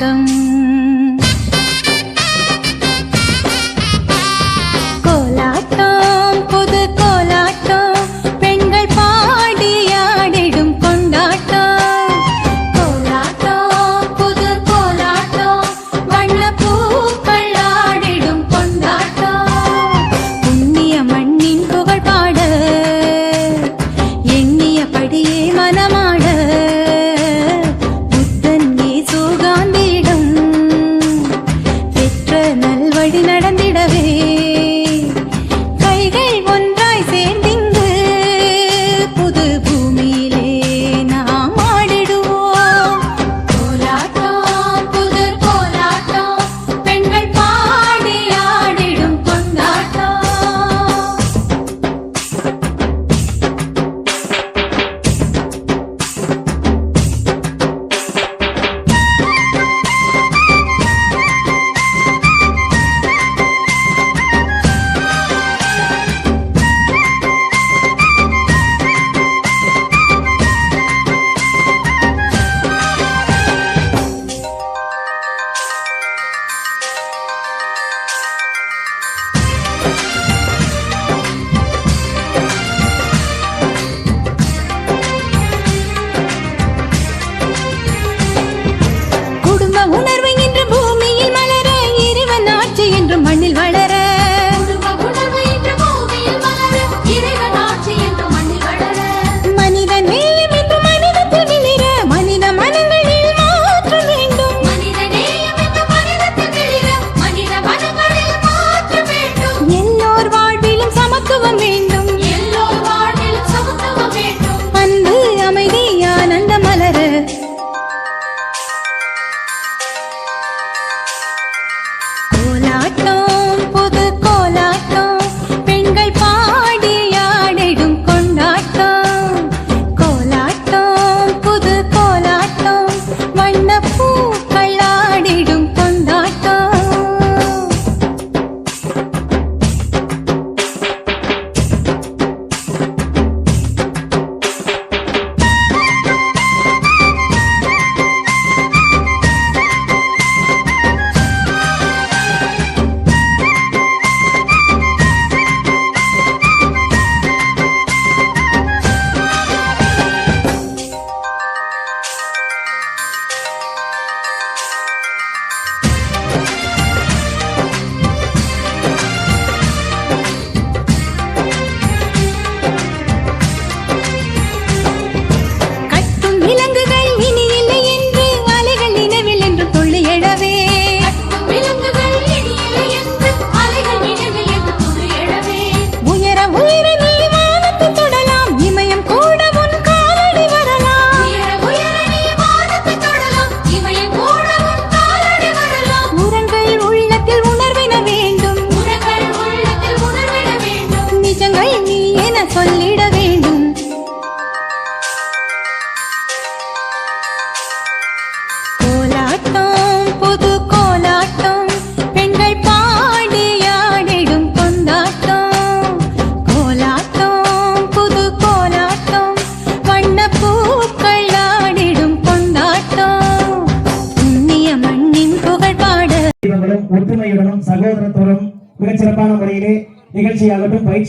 tâm.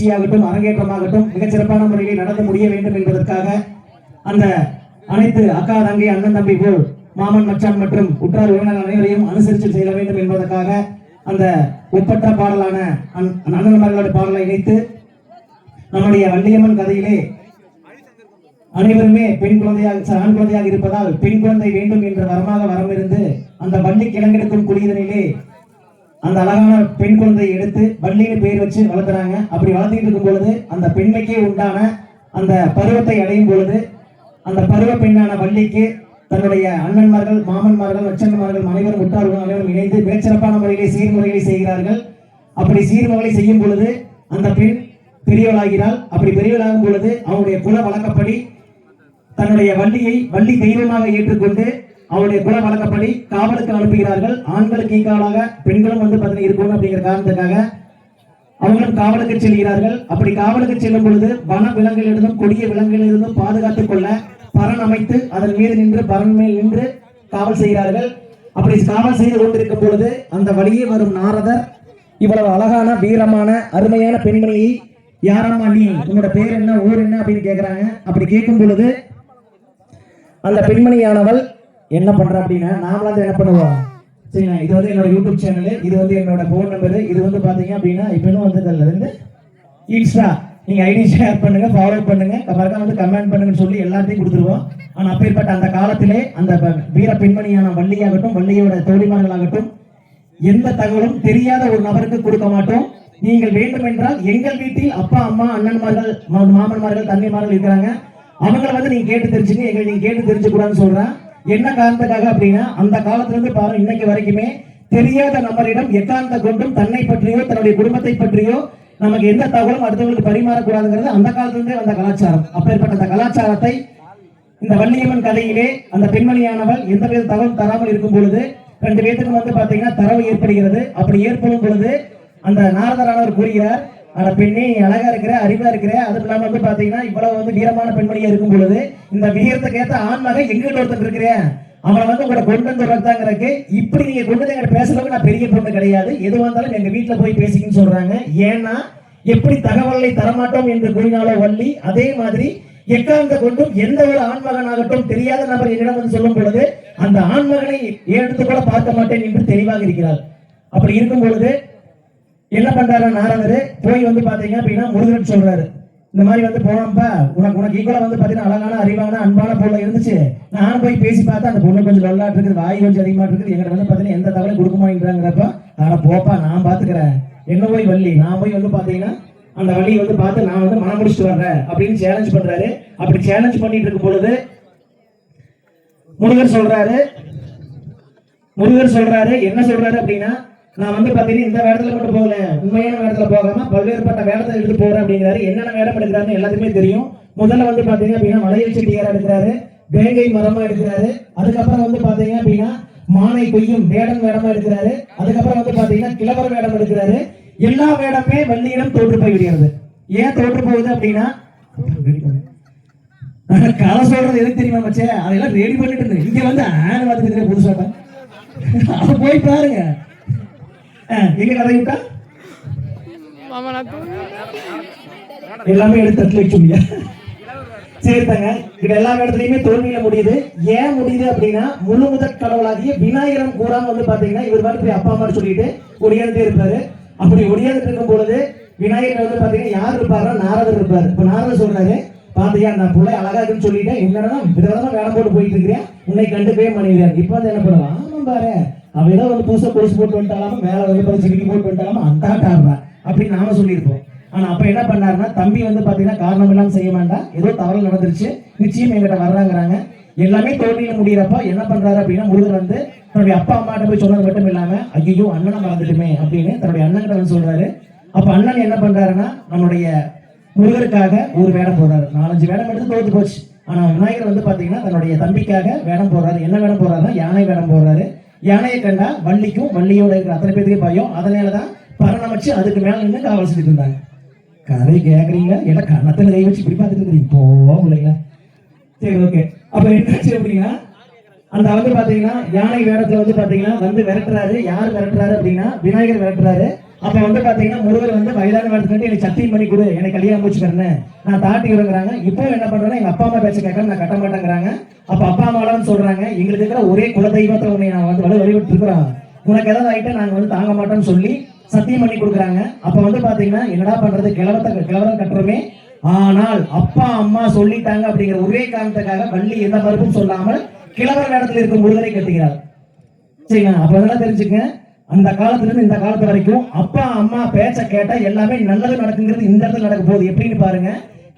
நிகழ்ச்சியாகட்டும் அரங்கேற்றமாகட்டும் மிகச்சிறப்பான முறையில் நடத்த முடிய வேண்டும் என்பதற்காக அந்த அனைத்து அக்கா தங்கை அண்ணன் தம்பி போல் மாமன் மச்சான் மற்றும் உற்றார் உறவினர் அனைவரையும் அனுசரித்து செல்ல வேண்டும் என்பதற்காக அந்த ஒப்பற்ற பாடலான அண்ணன்மார்களோட பாடலை இணைத்து நம்முடைய வள்ளியம்மன் கதையிலே அனைவருமே பெண் குழந்தையாக ஆண் குழந்தையாக இருப்பதால் பெண் குழந்தை வேண்டும் என்ற வரமாக வரமிருந்து அந்த வள்ளி கிழங்கெடுக்கும் குடிதனிலே அந்த அழகான பெண் குழந்தையை எடுத்து வள்ளின்னு பெயர் வச்சு வளர்த்துறாங்க. அப்படி வளர்த்திட்டு இருக்கும் பொழுது அந்த பெண்மைக்கே உண்டான அந்த பருவத்தை அடையும் பொழுது அந்த பருவ பெண்ணான வள்ளிக்கு தன்னுடைய அண்ணன்மார்கள் மாமன்மார்கள் மச்சன்மார்கள் அனைவரும் உற்றார்கள் அனைவரும் இணைந்து மிகச்சிறப்பான முறையிலே சீர்முறைகளை செய்கிறார்கள். அப்படி சீர்முறைகளை செய்யும் பொழுது அந்த பெண் பெரியவளாகிறாள் அப்படி பெரியவளாகும் பொழுது அவனுடைய குல வழக்கப்படி தன்னுடைய வள்ளியை வள்ளி தெய்வமாக ஏற்றுக்கொண்டு அவருடைய குல வழக்கப்படி காவலுக்கு அனுப்புகிறார்கள். ஆண்களுக்கு ஈக்காலாக பெண்களும் வந்து பார்த்தீங்கன்னா இருக்கணும் அப்படிங்கிற காரணத்துக்காக அவங்களும் காவலுக்கு செல்கிறார்கள். அப்படி காவலுக்கு செல்லும் பொழுது வன விலங்குகளிலிருந்தும் கொடிய விலங்குகளிலிருந்தும் பாதுகாத்துக் கொள்ள பரன் அமைத்து அதன் மீது நின்று பரன் மேல் நின்று காவல் செய்கிறார்கள். அப்படி காவல் செய்து கொண்டிருக்கும் பொழுது அந்த வழியே வரும் நாரதர். இவ்வளவு அழகான வீரமான அருமையான பெண்மணியை யாரம்மா நீ? உன்னோட பேர் என்ன ஊர் என்ன அப்படின்னு கேட்கிறாங்க அப்படி கேட்கும் பொழுது அந்த பெண்மணியானவள் என்ன பண்றா அப்படின்னா நாமளாம் என்ன பண்ணுவோம் சரிங்களா? இது வந்து என்னோட யூடியூப் சேனலு இது வந்து என்னோட ஃபோன் நம்பர் இது வந்து பாத்தீங்க அப்படின்னா இப்போ வந்து அதில் வந்து இன்ஸ்டா நீங்க ஐடி ஷேர் பண்ணுங்க ஃபாலோ பண்ணுங்க. மறக்காம வந்து கமெண்ட் பண்ணுங்கன்னு சொல்லி எல்லாத்தையும் கொடுத்துருவோம். ஆனா அப்பேற்பட்ட அந்த காலத்திலே அந்த வீர பெண்மணியான வள்ளியாகட்டும் வள்ளியோட தோழிமார்களாகட்டும் எந்த தகவலும் தெரியாத ஒரு நபருக்கு கொடுக்க மாட்டோம். நீங்கள் வேண்டும் என்றால் எங்கள் வீட்டில் அப்பா அம்மா அண்ணன்மார்கள் மாமன்மார்கள் தண்ணிமார்கள் இருக்கிறாங்க. அவங்கள வந்து நீங்க கேட்டு தெரிஞ்சுங்க எங்களை நீங்க கேட்டு தெரிஞ்சுக்கூடாதுன்னு சொல்றேன். என்ன காரணத்துக்காக அப்படின்னா அந்த காலத்திலிருந்து பாருங்க இன்னைக்கு வரைக்குமே தெரியாத நபரிடம் எக்காந்த கொண்டும் தன்னை பற்றியோ தன்னுடைய குடும்பத்தை பற்றியோ நமக்கு எந்த தகவலும் அடுத்தவங்களுக்கு பரிமாறக்கூடாதுங்கிறது அந்த காலத்துல இருந்தே வந்த கலாச்சாரம். அப்பேற்பட்ட அந்த கலாச்சாரத்தை இந்த வள்ளியம்மன் கதையிலே அந்த பெண்மணியானவள் எந்த வித தகவல் தராமல் இருக்கும் பொழுது ரெண்டு பேத்துக்கும் வந்து பாத்தீங்கன்னா தரவு ஏற்படுகிறது. அப்படி ஏற்படும் பொழுது அந்த நாரதரானவர் கூறுகிறார் ஆனா பெண்ணே அழகா இருக்கிற அறிவா இருக்கிற அது இல்லாம வந்து பாத்தீங்கன்னா இவ்வளவு வந்து வீரமான பெண்மணியா இருக்கும் பொழுது இந்த வீரத்துக்கு ஏத்த ஆண் எங்கிட்ட ஒருத்தர் இருக்கிறேன் அவனை வந்து உங்களை கொண்டு வந்து வரதாங்கிறதுக்கு இப்படி நீங்க கொண்டு வந்து எங்கிட்ட பேசுறதுக்கு நான் பெரிய பொண்ணு கிடையாது. எது வந்தாலும் எங்க வீட்டுல போய் பேசிக்கன்னு சொல்றாங்க. ஏன்னா எப்படி தகவலை தரமாட்டோம் என்று கூறினாலோ வள்ளி அதே மாதிரி எக்காந்த கொண்டும் எந்த ஒரு ஆண்மகனாகட்டும் தெரியாத நபர் என்னிடம் வந்து சொல்லும் பொழுது அந்த ஆண்மகனை எடுத்து கூட பார்க்க மாட்டேன் என்று தெளிவாக இருக்கிறார். அப்படி இருக்கும் பொழுது என்ன பண்றாரு நாரதர்? போய் வந்து பாத்தீங்க அப்படின்னா முருகன் சொல்றாரு. இந்த மாதிரி வந்து போனோம்ப்பா உனக்கு உனக்கு ஈக்குவலா வந்து பாத்தீங்கன்னா அழகான அறிவான அன்பான பொருள் இருந்துச்சு. நானும் போய் பேசி பார்த்தா அந்த பொண்ணு கொஞ்சம் நல்லா இருக்குது வாய் கொஞ்சம் அதிகமா இருக்குது. எங்கிட்ட வந்து பாத்தீங்கன்னா எந்த தகவலும் கொடுக்க மாட்டேங்கிறப்ப ஆனா போப்பா நான் பாத்துக்கிறேன். என்ன போய் வள்ளி? நான் போய் வந்து பாத்தீங்கன்னா அந்த வழியை வந்து பார்த்து நான் வந்து மனம் முடிச்சுட்டு வர்றேன் அப்படின்னு சேலஞ்ச் பண்றாரு. அப்படி சேலஞ்ச் பண்ணிட்டு இருக்கும் பொழுது முருகர் சொல்றாரு. முருகர் சொல்றாரு. என்ன சொல்றாரு அப்படின்னா நான் வந்து பாத்தீங்கன்னா இந்த வேடத்துல மட்டும் போகல. உண்மையான வேடத்துல போகாம பல்வேறுபட்ட வேடத்தை எடுத்து போறேன் அப்படிங்கிறாரு. என்னென்ன வேடம் எடுக்கிறாருன்னு எல்லாத்துக்குமே தெரியும். முதல்ல வந்து பார்த்தீங்க அப்படின்னா மலையில் செட்டியாரா எடுக்கிறாரு. வேங்கை மரமா எடுக்கிறாரு. அதுக்கப்புறம் வந்து பாத்தீங்க அப்படின்னா மானை கொய்யும் வேடம் வேடமா எடுக்கிறாரு. அதுக்கப்புறம் வந்து பாத்தீங்கன்னா கிழவர் வேடம் எடுக்கிறாரு. எல்லா வேடமே வள்ளியிடம் தோற்று போய் விடுகிறது. ஏன் தோற்று போகுது அப்படின்னா கதை சொல்றது எதுக்கு தெரியுமா மச்சே? அதெல்லாம் ரெடி பண்ணிட்டு இருந்தேன். இங்க வந்து ஆன பார்த்துட்டு புதுசாட்டம் அப்ப போய் பாருங்க. எங்க கதைக்கிட்டா எல்லாமே எடுத்து தட்டுல வச்சுங்க சரி தாங்க இது எல்லா இடத்துலயுமே தோல்வியில முடியுது. ஏன் முடியுது அப்படின்னா முழு முதற் கடவுளாகிய விநாயகரம் கூறாம வந்து பாத்தீங்கன்னா இவர் மாதிரி போய் அப்பா அம்மா சொல்லிட்டு ஒடியாந்துட்டே இருப்பாரு. அப்படி ஒடியாந்துட்டு இருக்கும் பொழுது விநாயகர் வந்து பாத்தீங்கன்னா யார் இருப்பாருன்னா நாரதர் இருப்பாரு. இப்ப நாரதர் சொல்றாரு பாத்தியா நான் பிள்ளை அழகா இருக்குன்னு சொல்லிட்டேன். என்னன்னா விதவிதமா வேலை போட்டு போயிட்டு இருக்கிறேன். உன்னை கண்டுக்கவே மனைவியார் இப்ப வந்து என்ன பண்ணுவான்? ஆமா பாரு. அவன் ஏதோ வந்து புதுசாக கொலுசு போட்டு வந்துட்டாலாம வேலை வந்து பாரு சிரிக்கி போட்டு வந்துட்டாலாம அந்த காரணம் அப்படின்னு நாம சொல்லியிருப்போம். ஆனால் அப்போ என்ன பண்ணாருன்னா தம்பி வந்து பார்த்தீங்கன்னா காரணம் இல்லாம செய்ய வேண்டாம் ஏதோ தவறு நடந்துருச்சு. நிச்சயம் எங்கிட்ட வர்றாங்கிறாங்க. எல்லாமே தோல்வியில் முடியிறப்ப என்ன பண்றாரு அப்படின்னா முருகர் வந்து தன்னுடைய அப்பா அம்மாட்ட போய் சொன்னது மட்டும் இல்லாம ஐயோ அண்ணனை மறந்துட்டுமே அப்படின்னு தன்னுடைய அண்ணன் வந்து சொல்றாரு. அப்ப அண்ணன் என்ன பண்றாருன்னா நம்மளுடைய முருகருக்காக ஒரு வேடம் போடுறாரு. நாலஞ்சு வேடம் எடுத்து தோத்து போச்சு. ஆனா விநாயகர் வந்து பாத்தீங்கன்னா தன்னுடைய தம்பிக்காக வேடம் போடுறாரு. என்ன வேடம் போடுறாருன்னா யானை வேடம் போடுறாரு. யானையை கண்டா வள்ளிக்கும் வள்ளியோட இருக்கிற அத்தனை பேத்துக்கும் பயம். அதனாலதான் பரணம் வச்சு அதுக்கு மேல நின்று காவல் செஞ்சுட்டு இருந்தாங்க. கதை கேட்குறீங்க இல்ல கணத்துல கை வச்சு இப்படி பார்த்துட்டு இருக்கிறீங்க போவோம் இல்லைங்களா சரி ஓகே அப்ப என்னாச்சு அப்படின்னா அந்த வந்து பார்த்தீங்கன்னா யானை வேடத்தில் வந்து பார்த்தீங்கன்னா வந்து விரட்டுறாரு. யார் விரட்டுறாரு அப்படின்னா விநாயகர் விரட்டுறாரு. அப்ப வந்து பாத்தீங்கன்னா முருகர் வந்து வயதான வேடத்துக்கு எனக்கு சத்தியம் பண்ணி கொடு. எனக்கு கல்யாணம் முடிச்சுக்கிறேன் நான் தாட்டி இப்போ என்ன பண்றேன்னா எங்க அப்பா அம்மா பேச்ச கேட்க நான் கட்ட மாட்டேங்கிறாங்க. அப்ப அப்பா அம்மாலாம் சொல்றாங்க எங்களுக்கு இருக்கிற ஒரே குலதெய்வத்தை உன்னை நான் வந்து வலு வழிவிட்டு இருக்கிறோம் உனக்கு ஏதாவது ஆயிட்டா நாங்க வந்து தாங்க மாட்டோம்னு சொல்லி சத்தியம் பண்ணி கொடுக்குறாங்க. அப்ப வந்து பாத்தீங்கன்னா என்னடா பண்றது? கிழவத்தை கிழவரம் கட்டுறோமே. ஆனால் அப்பா அம்மா சொல்லிட்டாங்க அப்படிங்கிற ஒரே காரணத்துக்காக வள்ளி எந்த மறுப்பும் சொல்லாமல் கிழவர் இடத்துல இருக்கும் முருகரை கட்டுகிறார். சரிங்களா? அப்ப அதெல்லாம் தெரிஞ்சுக்க அந்த காலத்துல இருந்து இந்த காலத்து வரைக்கும் அப்பா அம்மா பேச்ச கேட்டா எல்லாமே நல்லது நடக்குங்கிறது இந்த இடத்துல நடக்க போகுது. எப்படின்னு பாருங்க.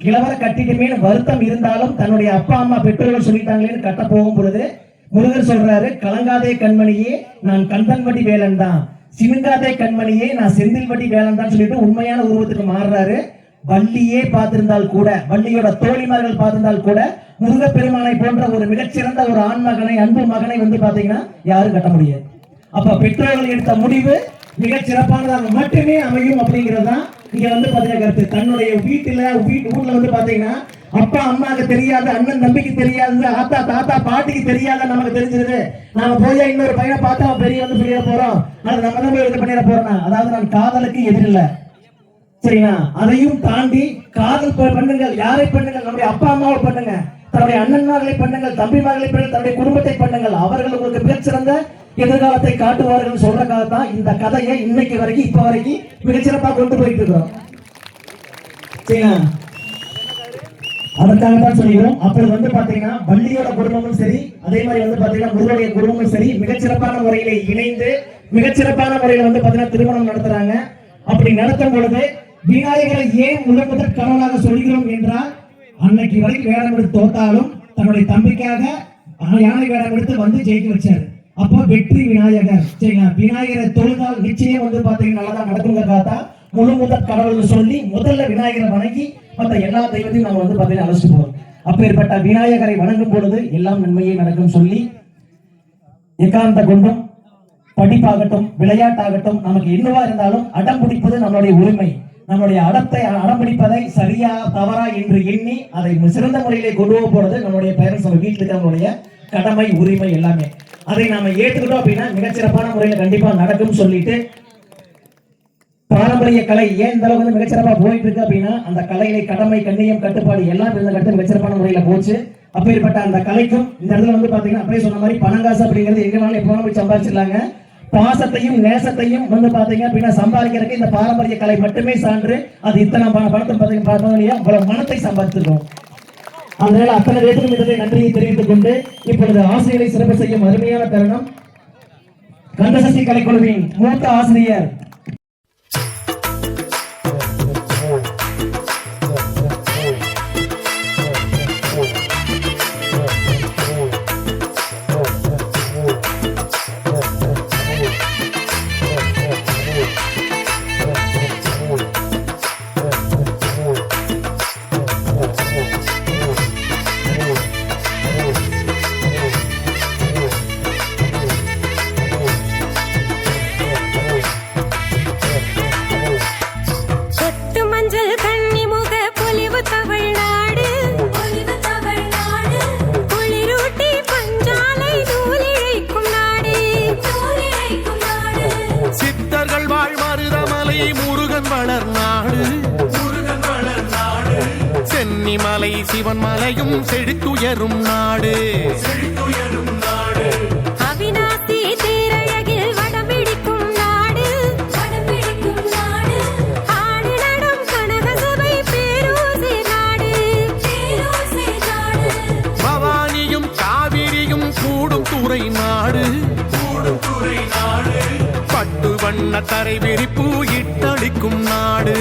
கிழவரை கட்டிட்டுமே வருத்தம் இருந்தாலும் தன்னுடைய அப்பா அம்மா பெற்றோர்கள் சொல்லிட்டாங்களேன்னு கட்ட போகும் பொழுது முருகர் சொல்றாரு கலங்காதே கண்மணியே நான் கந்தன்வடி வேலன் தான். சினுங்காதே கண்மணியே நான் செந்தில்வடி வேலன் தான் சொல்லிட்டு உண்மையான உருவத்துக்கு மாறுறாரு. வள்ளியே பார்த்திருந்தால் கூட வள்ளியோட தோழிமார்கள் பார்த்திருந்தால் கூட முருகப்பெருமானை போன்ற ஒரு மிகச்சிறந்த ஒரு ஆண் மகனை அன்பு மகனை வந்து பாத்தீங்கன்னா யாரும் கட்ட முடியாது. அப்ப பெற்றோர்கள் எடுத்த முடிவு மிக சிறப்பானதாக மட்டுமே அமையும் அப்படிங்கிறது தான் இங்க வந்து பாத்தீங்கன்னா கருத்து. தன்னுடைய வீட்டுல வீட்டு ஊர்ல வந்து பாத்தீங்கன்னா அப்பா அம்மாக்கு தெரியாது அண்ணன் தம்பிக்கு தெரியாது ஆத்தா தாத்தா பாட்டிக்கு தெரியாத நமக்கு தெரிஞ்சிருது. நாம போய் இன்னொரு பையனை பார்த்தா அவன் பெரிய வந்து பெரிய போறோம். அது நம்ம தான் போய் இது பண்ணிட போறோம்னா அதாவது நான் காதலுக்கு எதிரில்லை சரிங்களா? அதையும் தாண்டி காதல் பண்ணுங்கள் யாரை பண்ணுங்கள்? நம்முடைய அப்பா அம்மாவை பண்ணுங்க. தன்னுடைய அண்ணன்மார்களை பண்ணுங்கள் தம்பிமார்களை பண்ணுங்கள் தன்னுடைய குடும்பத்தை பண்ணுங்கள். அவர்கள் உங்களுக்கு மிகச்சிறந்த எதிர்காலத்தை காட்டுவார்கள் சொல்றதுக்காக தான் இந்த கதையை இன்னைக்கு வரைக்கும் இப்ப வரைக்கும் மிகச்சிறப்பா கொண்டு போயிட்டு இருக்கிறோம். சரிங்களா? அதற்காக தான் சொல்லிக்கிறோம். அப்பொழுது வந்து பாத்தீங்கன்னா வள்ளியோட குடும்பமும் சரி அதே மாதிரி வந்து பாத்தீங்கன்னா முருகனுடைய குடும்பமும் சரி மிகச்சிறப்பான முறையில இணைந்து மிகச்சிறப்பான முறையில வந்து பாத்தீங்கன்னா திருமணம் நடத்துறாங்க. அப்படி நடத்தும் பொழுது விநாயகரை ஏன் முதல் முதல் கணவனாக சொல்கிறோம் என்றால் அன்னைக்கு வரைக்கும் வேடம் எடுத்து தோத்தாலும் தன்னுடைய தம்பிக்காக ஆ- யானை வேடம் எடுத்து வந்து ஜெயிக்க வச்சாரு. அப்போ வெற்றி விநாயகர். சரிங்களா? விநாயகரை தொழுதால் நிச்சயம் வந்து பாத்தீங்கன்னா நல்லதா நடக்குங்கிறதா தான் முழு முதல் கடவுள் சொல்லி முதல்ல விநாயகரை வணங்கி மற்ற எல்லா தெய்வத்தையும் நம்ம வந்து பார்த்தீங்கன்னா அழைச்சிட்டு போவோம் அப்பேற்பட்ட விநாயகரை வணங்கும் பொழுது எல்லாம் நன்மையே நடக்கும் சொல்லி ஏகாந்த கொண்டும் படிப்பாகட்டும் விளையாட்டாகட்டும் நமக்கு என்னவா இருந்தாலும் அடம் பிடிப்பது நம்மளுடைய உரிமை. நம்மளுடைய அடத்தை அடம் பிடிப்பதை சரியா தவறா என்று எண்ணி அதை சிறந்த முறையிலே கொண்டு போகிறது போறது நம்மளுடைய பேரண்ட்ஸ் நம்ம வீட்டில் இருக்கிறவங்களுடைய கடமை உரிமை எல்லாமே. அதை நாம ஏற்றுக்கிட்டோம் அப்படின்னா மிகச்சிறப்பான முறையில கண்டிப்பா நடக்கும் சொல்லிட்டு பாரம்பரிய கலை ஏன் இந்த அளவுக்கு வந்து மிகச்சிறப்பா போயிட்டு இருக்கு அப்படின்னா அந்த கலையில கடமை கண்ணியம் கட்டுப்பாடு எல்லாம் இருந்த கட்டு மிகச்சிறப்பான முறையில போச்சு. அப்பேற்பட்ட அந்த கலைக்கும் இந்த இடத்துல வந்து பாத்தீங்கன்னா அப்படியே சொன்ன மாதிரி பணங்காசு அப்படிங்கிறது எங்க வேணாலும் எப்போ போய் சம்பாதிச்சிடலாங்க பாசத்தையும் நேசத்தையும் வந்து பாத்தீங்க அப்படின்னா சம்பாதிக்கிறதுக்கு இந்த பாரம்பரிய கலை மட்டுமே சான்று. அது இத்தனை பணத்தை பார்த்தீங்கன்னா பார்த்தோம் இல்லையா? அவ்வளவு மனத்தை சம்பாதிச்சிருக்கோம். அதனால அத்தனை பேருக்கும் இதனை நன்றியை தெரிவித்துக் கொண்டு இப்பொழுது ஆசிரியரை சிறப்பு செய்யும் அருமையான தருணம் கந்தசக்தி கலைக்குழுவின் மூத்த ஆசிரியர் சிவன் மலையும் செழித்துயரும் நாடு. செழித்துயரும் நாடு அவிநாசி தேரழகில் வடம்பிடிக்கும் நாடு. ஆடு நடம் பேரூசி நாடு. பவானியும் காவிரியும் கூடும் துறை நாடு. கூடும் துறை நாடு பட்டு வண்ண தரை விரிப்பு இட்டளிக்கும் நாடு.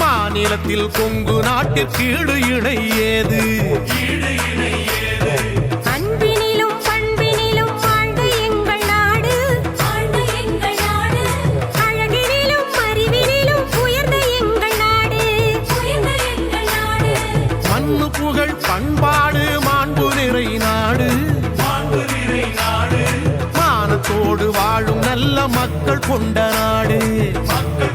மாநிலத்தில் கொங்கு நாட்டிற்கீடு இணை ஏது? நல்ல மக்கள் கொண்ட நாடு. மக்கள்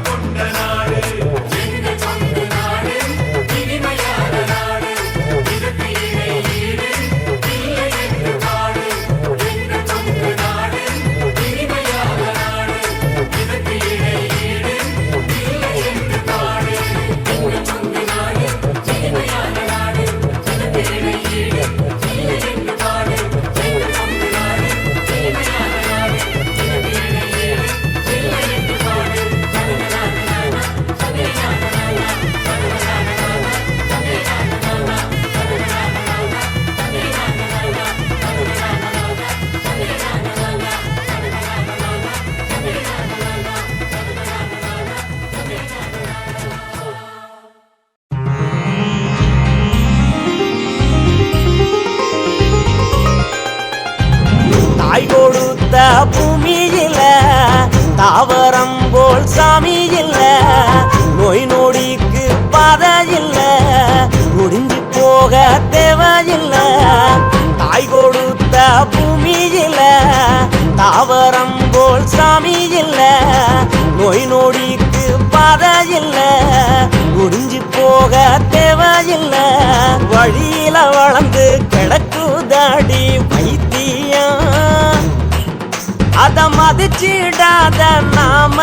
மதிச்சிடாத நாம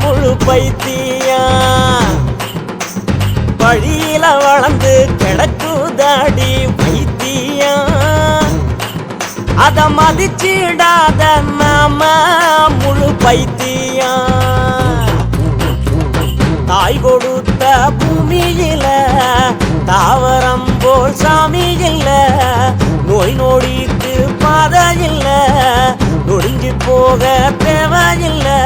முழு பைத்தியா வழியில வளர்ந்து கிடக்குதாடி வைத்தியா அத மதிச்சிடாத நாம முழு பைத்தியா தாய் கொடுத்த பூமியில தாவரம் போல் சாமி இல்ல. நோய் நோடிக்கு பாதை இல்லை. நொடிஞ்சு போக தேவையில்லை.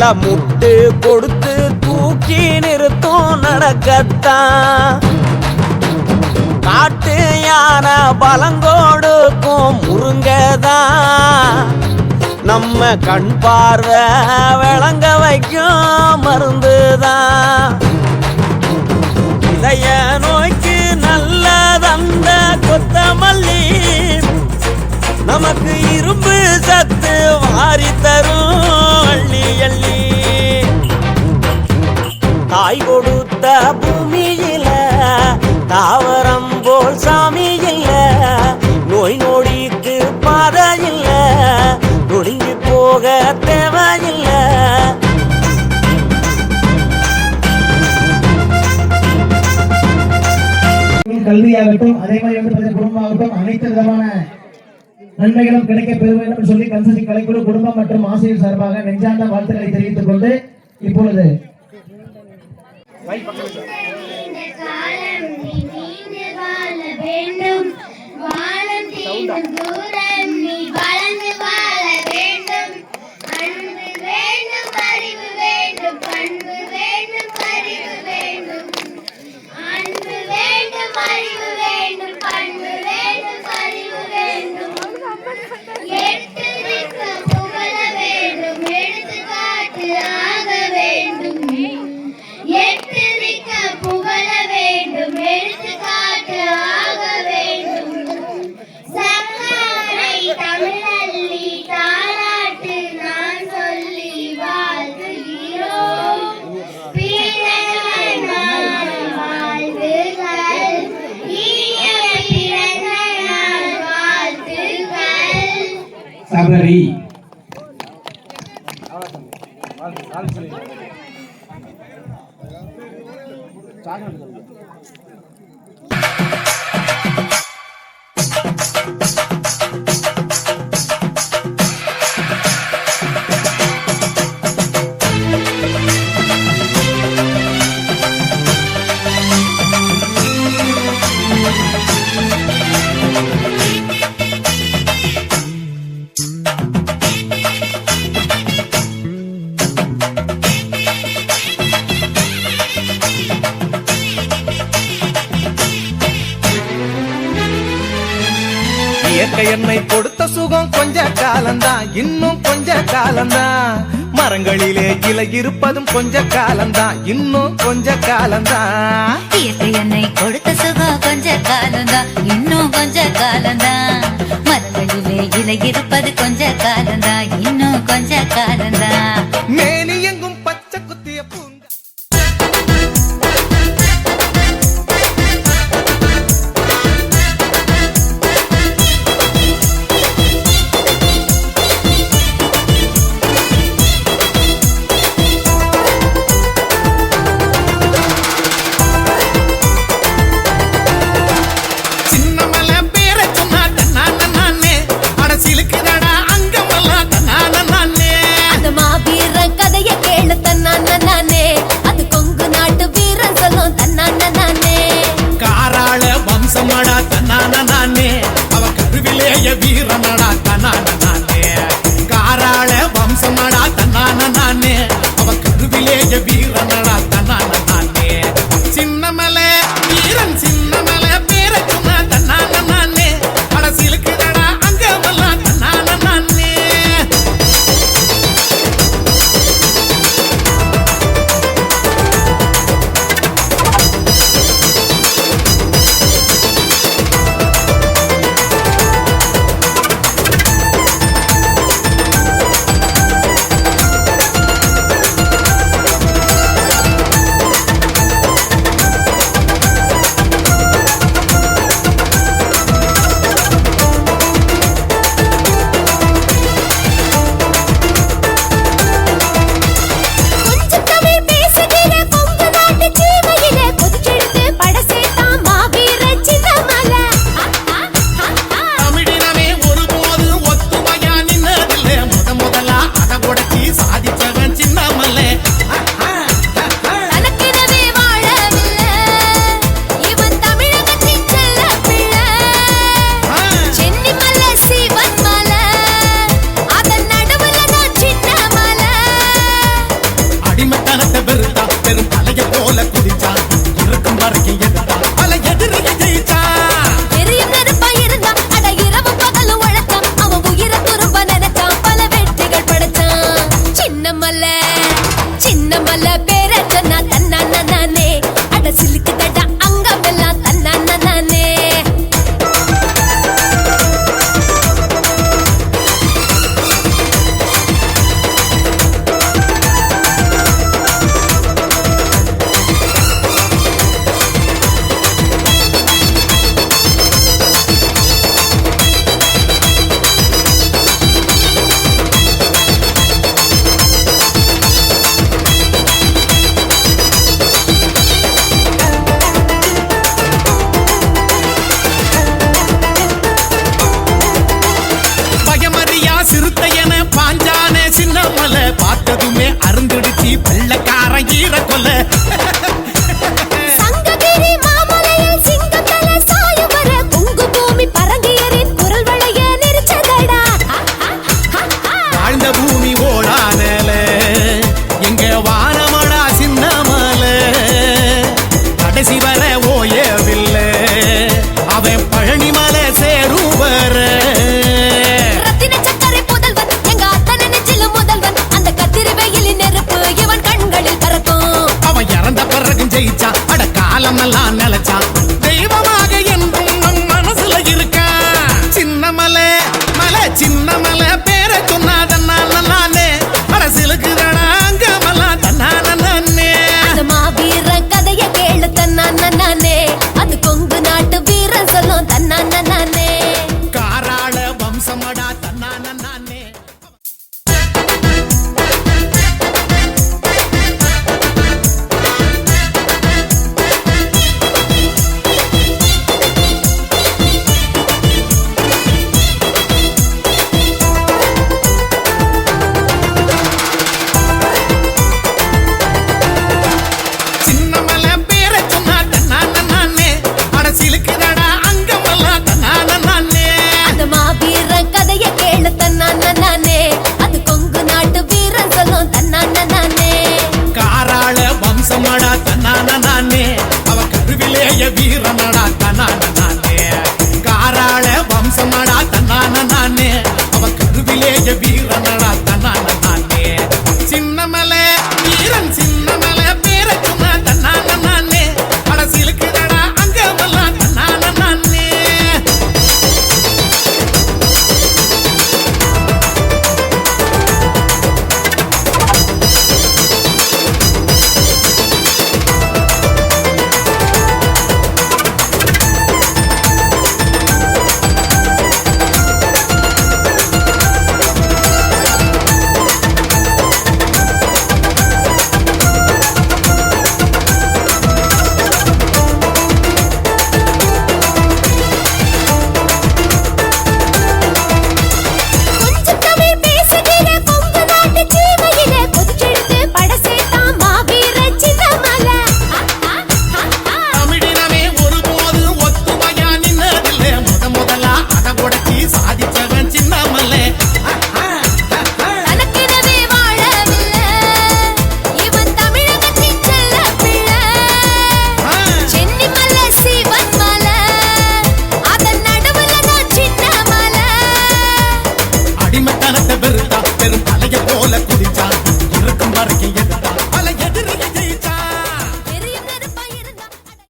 தலை முட்டு கொடுத்து தூக்கி நிறுத்தும் நடக்கத்தான் காட்டு யானை பலங்கோடுக்கும் முருங்கதான் நம்ம கண் பார்வை விளங்க வைக்கும் மருந்துதான் இதய நோய்க்கு நல்லதந்த கொத்தமல்லி. நமக்கு இரும்பு சத்து வாரி தரும் அள்ளி தாய் கொடுத்த பூமியில தாவரம் போல் சாமி இல்ல. நோய் நொடிக்கு பாதை இல்ல. நொடிஞ்சு போக தேவையில்ல கல்வியாகட்டும் அதே மாதிரி குடும்பமாகட்டும் அனைத்து விதமான நன்மைகளும் கிடைக்க பெற வேண்டும் என்று சொல்லி கன்சல்டி கலைக்குழு குடும்பம் மற்றும் ஆசிரியர் சார்பாக நெஞ்சார்ந்த வாழ்த்துக்களை தெரிவித்துக் கொண்டு இப்பொழுது வேண்டும். ಮಾದರಿ இயற்கை என்னை கொடுத்த சுகம் கொஞ்ச காலம்தான். இன்னும் கொஞ்ச காலம்தான். மரங்களிலே இலை இருப்பதும் கொஞ்ச காலம்தான். இன்னும் கொஞ்ச காலம்தான். இயற்கை என்னை கொடுத்த சுகம் கொஞ்ச காலம்தான். இன்னும் கொஞ்ச காலம்தான். மரங்களிலே இலை இருப்பது கொஞ்ச காலம்தான். இன்னும் கொஞ்ச காலம்தான்.